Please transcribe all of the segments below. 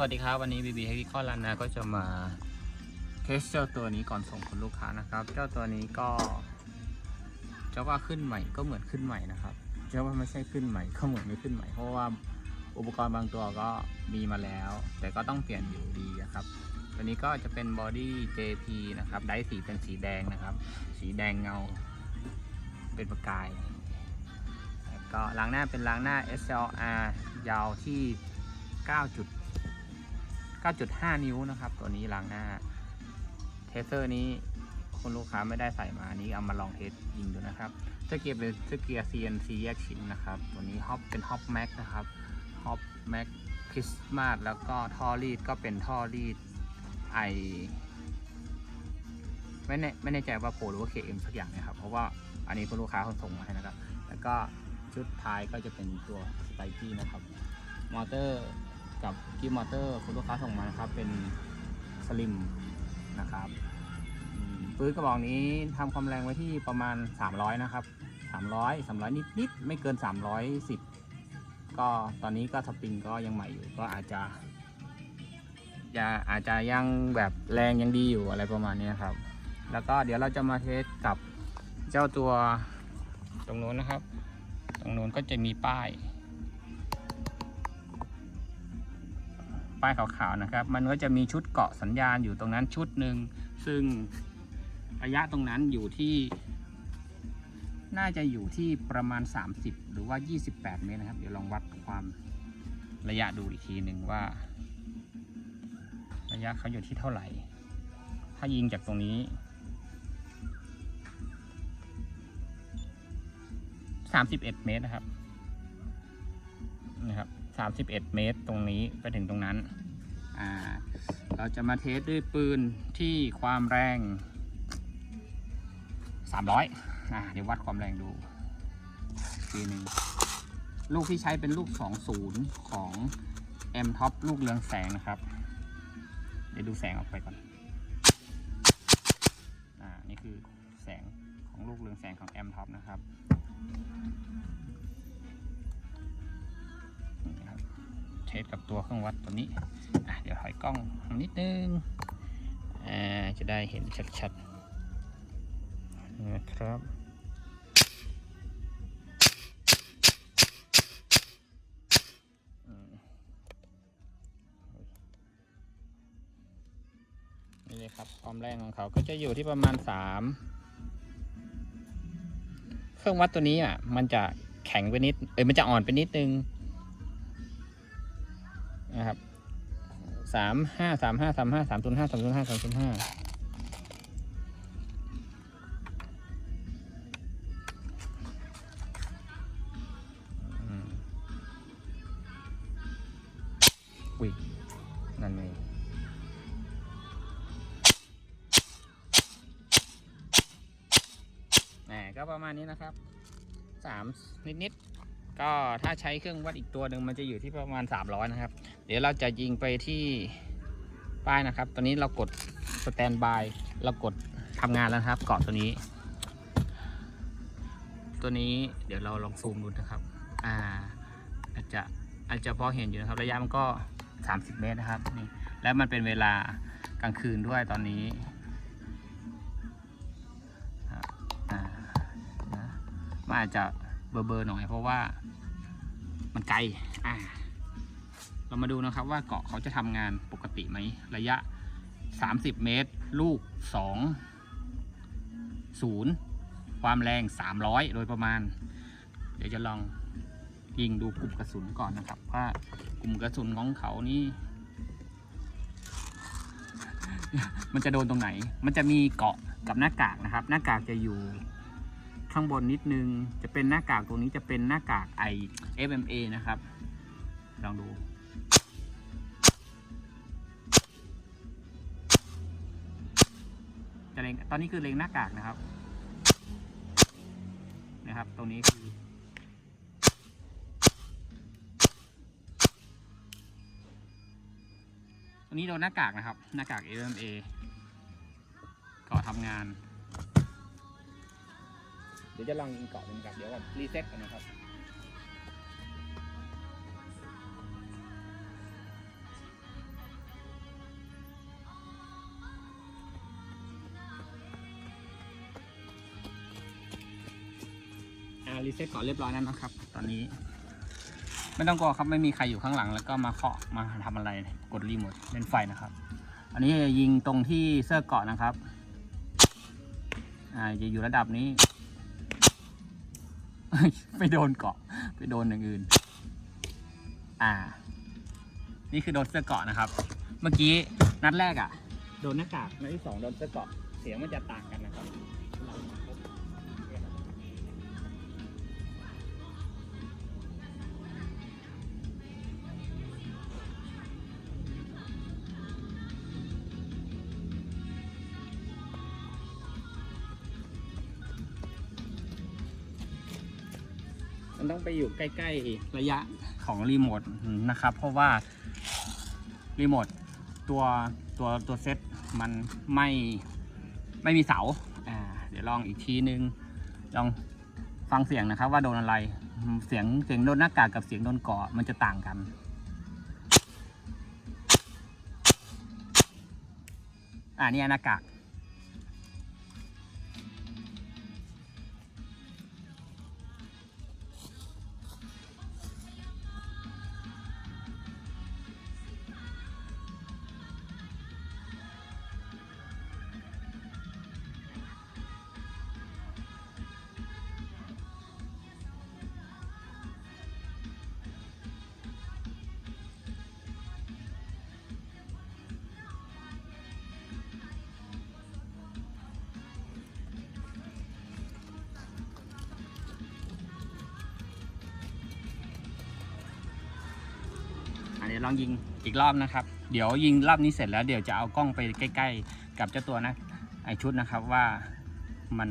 สวัสดีครับ วันนี้บีบีให้พี่ข้อลันนะก็จะมาเทสเจ้าตัวนี้ก่อนส่งคุณลูกค้านะครับ เจ้าตัวนี้ก็จะว่าขึ้นใหม่ก็เหมือนขึ้นใหม่นะครับจะว่าไม่ใช่ขึ้นใหม่ก็เหมือนไม่ขึ้นใหม่เพราะว่าอุปกรณ์บางตัวก็มีมาแล้ว แต่ก็ต้องเปลี่ยนอยู่ดีนะครับ ตัวนี้ก็จะเป็นบอดี้ JP นะครับไดสีเป็นสีแดงนะครับ สีแดงเงา เป็นประกายแล้วก็ล้างหน้าเป็นล้างหน้า SLR ยาวที่ 9 9.5 นิ้วนะครับ ตัวนี้ล้างหน้า เทสเซอร์นี้คุณลูกค้าไม่ได้ใส่มาอันนี้เอามาลองเทสยิงดูนะครับเสื้อเกียร์เป็นเสื้อเกียร์ CNC แยกชิ้นนะครับ ตัวนี้ฮอปเป็นฮอปแม็กนะครับฮอปแม็กคริสต์มาสแล้วก็ท่อรีดก็เป็นท่อรีดไอไม่แน่ไม่แน่ใจว่าโปรหรือว่า KM สักอย่างนะครับ เพราะว่าอันนี้คุณลูกค้าเขาส่งมาให้นะครับ แล้วก็ชุดท้ายก็จะเป็นตัวสไปกี้นะครับ มอเตอร์ กับกีมอเตอร์คุณลูกค้าส่งมานะครับ เป็นสลิมนะครับปืนกระบอกนี้ทำความแรงไว้ที่ประมาณ 300 นะครับ 300 300 นิดนิดไม่เกิน 310 ก็ตอนนี้ก็สปริงก็ยังใหม่อยู่ก็อาจจะจะอาจจะยังแบบแรงยังดีอยู่อะไรประมาณนี้ครับ แล้วก็เดี๋ยวเราจะมาเทสกับเจ้าตัวตรงนู้นนะครับ ตรงนู้นก็จะมีป้าย ป้ายขาวๆนะครับ มันก็จะมีชุดเกาะสัญญาณอยู่ตรงนั้นชุดหนึ่งซึ่งระยะตรงนั้นอยู่ที่ น่าจะอยู่ที่ประมาณ 30 หรือว่า 28 เมตรนะครับ เดี๋ยวลองวัดความระยะดูอีกทีหนึ่งว่า ระยะเขาอยู่ที่เท่าไหร่ ถ้ายิงจากตรงนี้ 31 เมตรนะครับนะครับ 31 เมตรตรงนี้ไปถึงตรงนั้น อ่า เราจะมาเทสด้วยปืนที่ความแรง 300อ่าเดี๋ยววัดความแรงดูทีหนึ่งลูกที่ใช้เป็นลูก 20 ของ M Top ลูกเรืองแสงนะครับ เดี๋ยวดูแสงออกไปก่อน อ่า นี่คือแสงของลูกเรืองแสงของ M Top นะครับ เทสกับตัวเครื่องวัดตัวนี้อะเดี๋ยวถอยกล้องนิดนึงอ่าจะได้เห็นชัดๆนะครับนี่เลยครับความแรงของเขาก็จะอยู่ที่ประมาณ 3 เครื่องวัดตัวนี้อะมันจะแข็งไปนิด เอ้ยมันจะอ่อนไปนิดนึง นะครับสามห้าสามห้าสามห้าสามศูนย์ห้าสามศูนย์ห้าสามศูนย์ห้าอุ้ยนั่นเองก็ประมาณนี้นะครับสามนิดๆ ก็ถ้าใช้เครื่องวัดอีกตัวหนึ่งมันจะอยู่ที่ประมาณ 300 นะครับ เดี๋ยวเราจะยิงไปที่ป้ายนะครับ ตอนนี้เรากดสแตนบายเรากดทำงานแล้วครับ เกาะตัวนี้ ตัวนี้เดี๋ยวเราลองซูมดูนะครับ อ่า อาจจะอาจจะพอเห็นอยู่นะครับ ระยะมันก็ 30 เมตรนะครับนี่แล้วมันเป็นเวลากลางคืนด้วยตอนนี้มันอาจจะ เบอร์เบอร์หน่อยเพราะว่ามันไกลอ่าเรามาดูนะครับว่าเกาะเขาจะทำงานปกติไหมระยะ 30 เมตร ลูก 2 0 ความแรง 300 โดยประมาณ เดี๋ยวจะลองยิงดูกลุ่มกระสุนก่อนนะครับ ว่ากลุ่มกระสุนของเขานี่ มันจะโดนตรงไหน มันจะมีเกาะกับหน้ากากนะครับ หน้ากากจะอยู่ ข้างบนนิดนึง จะเป็นหน้ากากตรงนี้จะเป็นหน้ากากไอ FMA นะครับ ลองดู จะเลงตอนนี้คือเลงหน้ากากนะครับ นะครับ ตรงนี้คือ ตรงนี้โดนหน้ากากนะครับ หน้ากาก FMA ก็ทำงาน ดี๋ยวจะลองเกาะเป็นกับเดี๋ยวก่อนรีเซ็ตกันนะครับรีเซ็ตก่อนเรียบร้อยแล้วนะครับ ตอนนี้ ไม่ต้องกลัวครับไม่มีใครอยู่ข้างหลัง แล้วก็มาเคาะมาทำอะไรกดรีโมทเล่นไฟนะครับ อันนี้ยิงตรงที่เสื้อเกาะนะครับอ่าจะอยู่ระดับนี้ ไปโดนเกาะ ไปโดนอย่างอื่น อ่า นี่คือโดนเสื้อเกาะนะครับ เมื่อกี้นัดแรกอะ่ะ โดนหน้ากากนัดที่สองโดนเสื้อเกาะ เสียงมันจะต่างกันนะครับ ต้องไปอยู่ใกล้ๆระยะของรีโมทนะครับ เพราะว่ารีโมทตัวตัวตัวเซตมันไม่ไม่มีเสาอ่าเดี๋ยวลองอีกทีนึง ลองฟังเสียงนะครับว่าโดนอะไร เสียงเสียงโดนหน้ากากกับเสียงโดนเกาะมันจะต่างกันอ่านี่หน้ากาก อันนี้ลองยิงอีกรอบนะครับ เดี๋ยวยิงรอบนี้เสร็จแล้วเดี๋ยวจะเอากล้องไปใกล้ ๆ กับเจ้าตัวนะไอชุดนะครับว่ามัน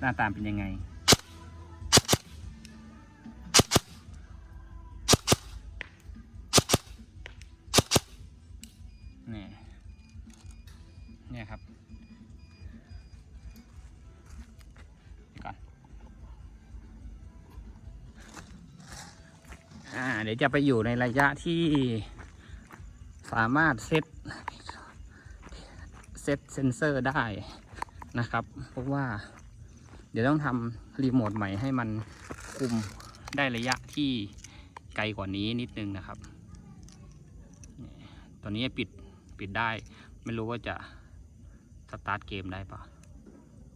หน้าตาเป็นยังไง เดี๋ยวจะไปอยู่ในระยะที่สามารถเซตเซตเซนเซอร์ได้นะครับ เพราะว่า เดี๋ยวต้องทำรีโมทใหม่ให้มันคุมได้ระยะที่ไกลกว่านี้นิดนึงนะครับ ตอนนี้ปิดปิดได้ ไม่รู้ว่าจะสตาร์ทเกมได้ปะ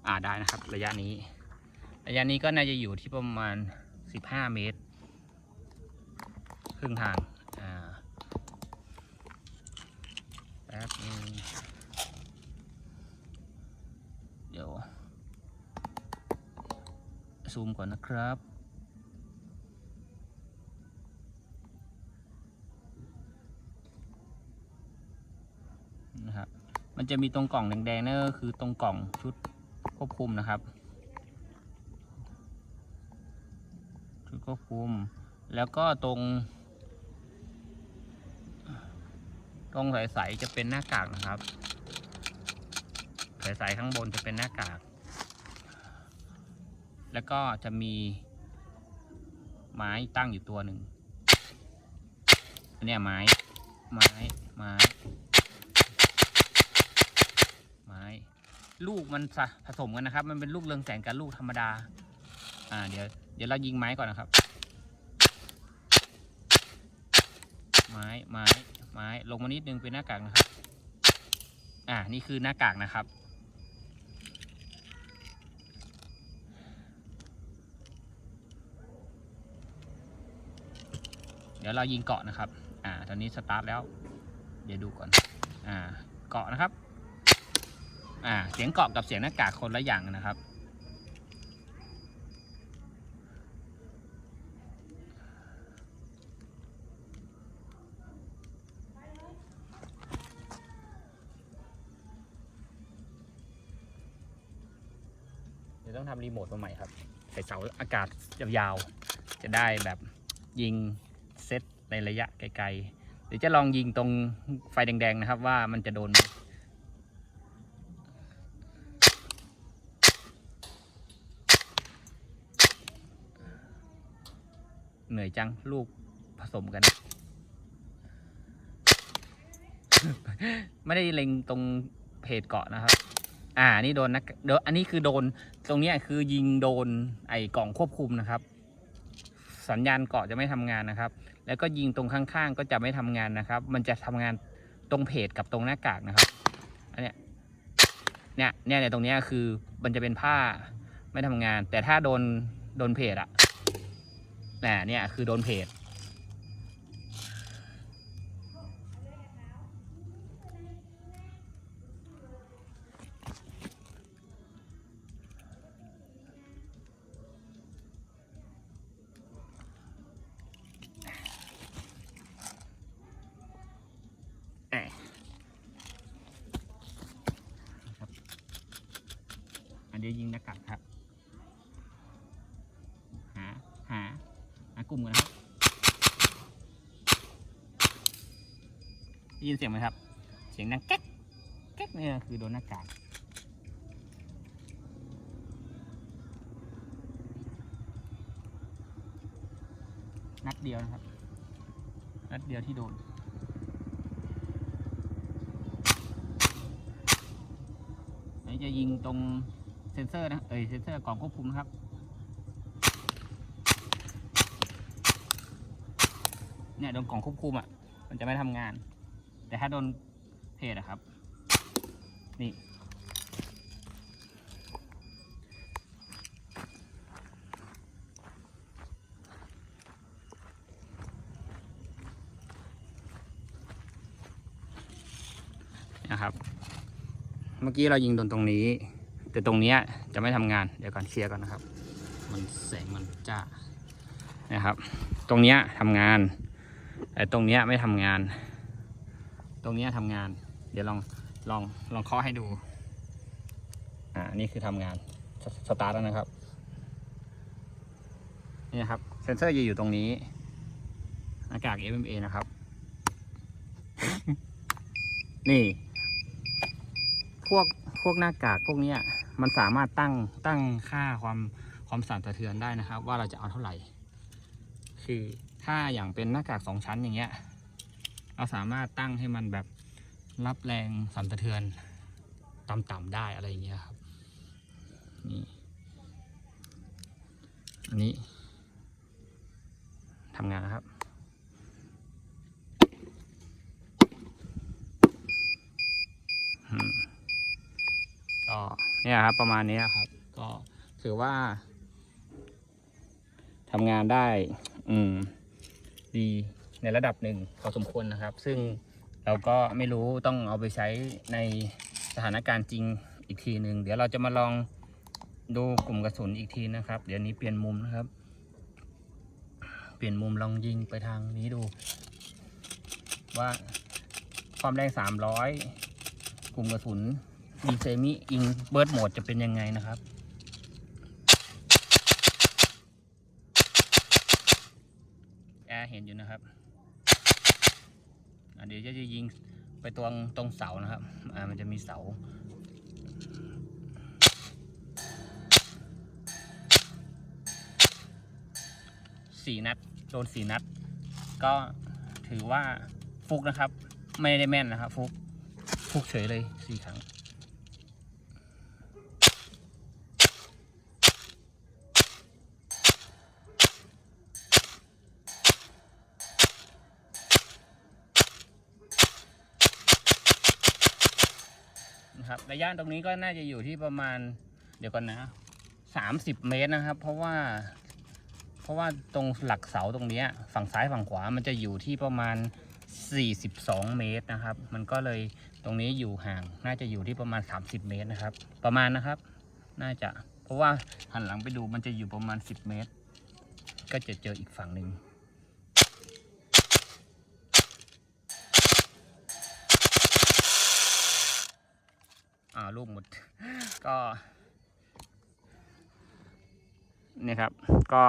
อ่าได้นะครับ ระยะนี้ ระยะนี้ก็น่าจะอยู่ที่ประมาณ 15 เมตร ครึ่งทางอ่าแป๊บนึงเดี๋ยว ซูมก่อนนะครับนะครับ มันจะมีตรงกล่องแดงๆนั่นก็คือตรงกล่องชุดควบคุมนะครับ ชุดควบคุม แล้วก็ตรง ตรงใสๆจะเป็นหน้ากากนะครับ ใสๆข้างบนจะเป็นหน้ากาก แล้วก็จะมี ไม้ตั้งอยู่ตัวหนึ่งเนี้ยไม้ ไม้ ไม้ ไม้ ลูกมันผสมกันนะครับ มันเป็นลูกเรืองแสงกับลูกธรรมดา อ่า เดี๋ยว เดี๋ยวเรายิงไม้ก่อนนะครับ ไม้ ไม้ ไม้ลงมานิดนึงเป็นหน้ากากนะครับ อ่านี่คือหน้ากากนะครับ เดี๋ยวเรายิงเกาะนะครับ อ่า ตอนนี้สตาร์ทแล้ว เดี๋ยวดูก่อน อ่า เกาะนะครับ อ่า เสียงเกาะกับเสียงหน้ากากคนละอย่างนะครับ รีโมทมาใหม่ครับ ใส่เสาอากาศยาวๆ จะได้แบบยิงเซตในระยะไกลๆเดี๋ยวจะลองยิงตรงไฟแดงๆนะครับว่ามันจะโดนเหนื่อยจังลูกผสมกัน ไม่ได้เล็งตรงเพจเกาะนะครับ อ่านี่โดนนะเดี๋ยวอันนี้คือโดนตรงนี้คือยิงโดนไอ้กล่องควบคุมนะครับ สัญญาณเกาะจะไม่ทำงานนะครับ แล้วก็ยิงตรงข้างๆ ก็จะไม่ทำงานนะครับ มันจะทำงานตรงเพจกับตรงหน้ากากนะครับอันเนี้ยเนี่ยเนี่ยเนี่ยตรงนี้คือมันจะเป็นผ้าไม่ทำงาน แต่ถ้าโดนโดนเพจอะน่ะเนี่ยคือโดนเพจ ยิงหน้ากากครับ หา หา หากลุ่มกันนะครับยินเสียงไหมครับ เสียงดังแก๊กแก๊กเนี่ยคือโดนหน้ากากนัดเดียวนะครับ นัดเดียวที่โดนอันจะยิงตรง เซนเซอร์นะเอ้ยเซนเซอร์กล่องควบคุมนะครับเนี่ยโดนกล่องควบคุมอะ มันจะไม่ทำงาน แต่ถ้าโดนเพจอะครับ นี่นะครับ เมื่อกี้เรายิงโดนตรงนี้ แต่ตรงนี้จะไม่ทำงานเดี๋ยวก่อนเคลียร์ก่อนนะครับ มันแสงมันจ้านะครับ ตรงนี้ยทำงานแต่ตรงนี้ไม่ทำงาน ตรงนี้ยทำงาน เดี๋ยวลองลองลองเคาะให้ดูอ่านี่คือทำงานสสตาร์ทแล้วนะครับนี่ครับเซนเซอร์จะอยู่ตรงนี้หน้ากาก FMA นะครับ นี่ พวกพวกหน้ากากพวกเนี้ย มันสามารถตั้งตั้งค่าความความสั่นสะเทือนได้นะครับ ว่าเราจะเอาเท่าไหร่ คือถ้าอย่างเป็นหน้ากากสองชั้นอย่างเงี้ย เราสามารถตั้งให้มันแบบรับแรงสั่นสะเทือนต่ำๆได้อะไรอย่างเงี้ยครับนี่อันนี้ทำงานนะครับ ก็เนี่ยครับประมาณนี้ครับ ก็ถือว่าทำงานได้ อืม ดีในระดับหนึ่งพอสมควรนะครับ ซึ่งเราก็ไม่รู้ต้องเอาไปใช้ในสถานการณ์จริงอีกทีหนึ่งเดี๋ยวเราจะมาลองดูกลุ่มกระสุนอีกทีนะครับ เดี๋ยวนี้เปลี่ยนมุมนะครับ เปลี่ยนมุมลองยิงไปทางนี้ดู ว่าความแรงสามร้อยกลุ่มกระสุน ดีเซมิอิงเบิร์ดโหมดจะเป็นยังไงนะครับ แอร์เห็นอยู่นะครับเดี๋ยวจะยิงไปตรงตรงเสานะครับ อ่ามันจะมีเสาสี่นัดโดนสี่นัด ก็ถือว่าฟุกนะครับ ไม่ได้แม่นนะครับ ฟุกฟุกเฉยเลยสี่ครั้ง ระยะตรงนี้ก็น่าจะอยู่ที่ประมาณ เดี๋ยวก่อนนะสามสิบเมตรนะครับ เพราะว่า เพราะว่าตรงหลักเสาตรงนี้ฝั่งซ้ายฝั่งขวามันจะอยู่ที่ประมาณ 42 เมตรนะครับ มันก็เลยตรงนี้อยู่ห่าง น่าจะอยู่ที่ประมาณ 30 เมตรนะครับ ประมาณนะครับ น่าจะ เพราะว่าหันหลังไปดูมันจะอยู่ประมาณ 10 เมตร ก็จะเจออีกฝั่งหนึ่ง อ่าลูกหมด ก็นี่ครับ ก็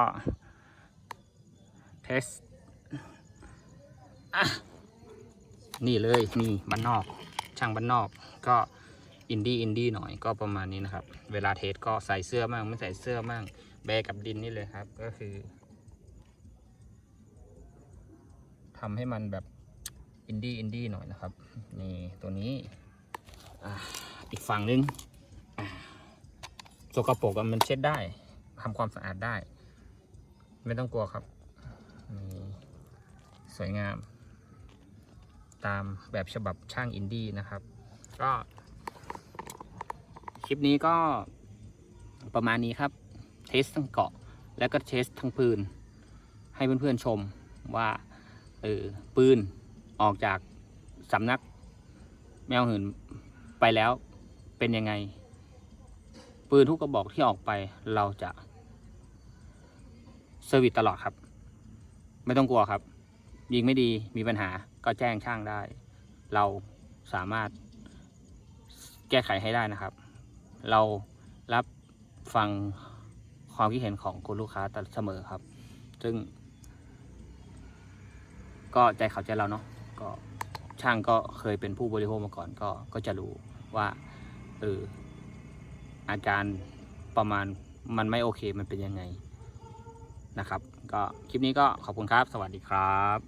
เทสนี่เลยนี่บ้านนอก ช่างบ้านนอก ก็อินดี้อินดี้หน่อยก็ประมาณนี้นะครับ เวลาเทสก็ใส่เสื้อมั่งไม่ใส่เสื้อมั่งแบกับดินนี่เลยครับ ก็คือทำให้มันแบบอินดี้อินดี้หน่อยนะครับ นี่ตัวนี้ อีกฝั่งนึงอะสกปรกมันเช็ดได้ทำความสะอาดได้ ไม่ต้องกลัวครับนี่สวยงาม ตามแบบฉบับช่างอินดี้นะครับ ก็คลิปนี้ก็ประมาณนี้ครับ เทสทั้งเกาะแล้วก็เทสทั้งปืน ให้เพื่อนๆชมว่าเออปืนออกจากสำนักแมวหืน ไปแล้วเป็นยังไง ปืนทุกกระบอกที่ออกไปเราจะเซอร์วิสตลอดครับ ไม่ต้องกลัวครับ ยิงไม่ดีมีปัญหาก็แจ้งช่างได้ เราสามารถแก้ไขให้ได้นะครับ เรารับฟังความคิดเห็นของคุณลูกค้าตลอดเสมอครับ ซึ่ง ก็ใจเขาใจเราเนาะก็ช่างก็เคยเป็นผู้บริโภคมาก่อนก็ก็จะรู้ ว่าเอออาการประมาณมันไม่โอเคมันเป็นยังไงนะครับ ก็คลิปนี้ก็ขอบคุณครับ สวัสดีครับ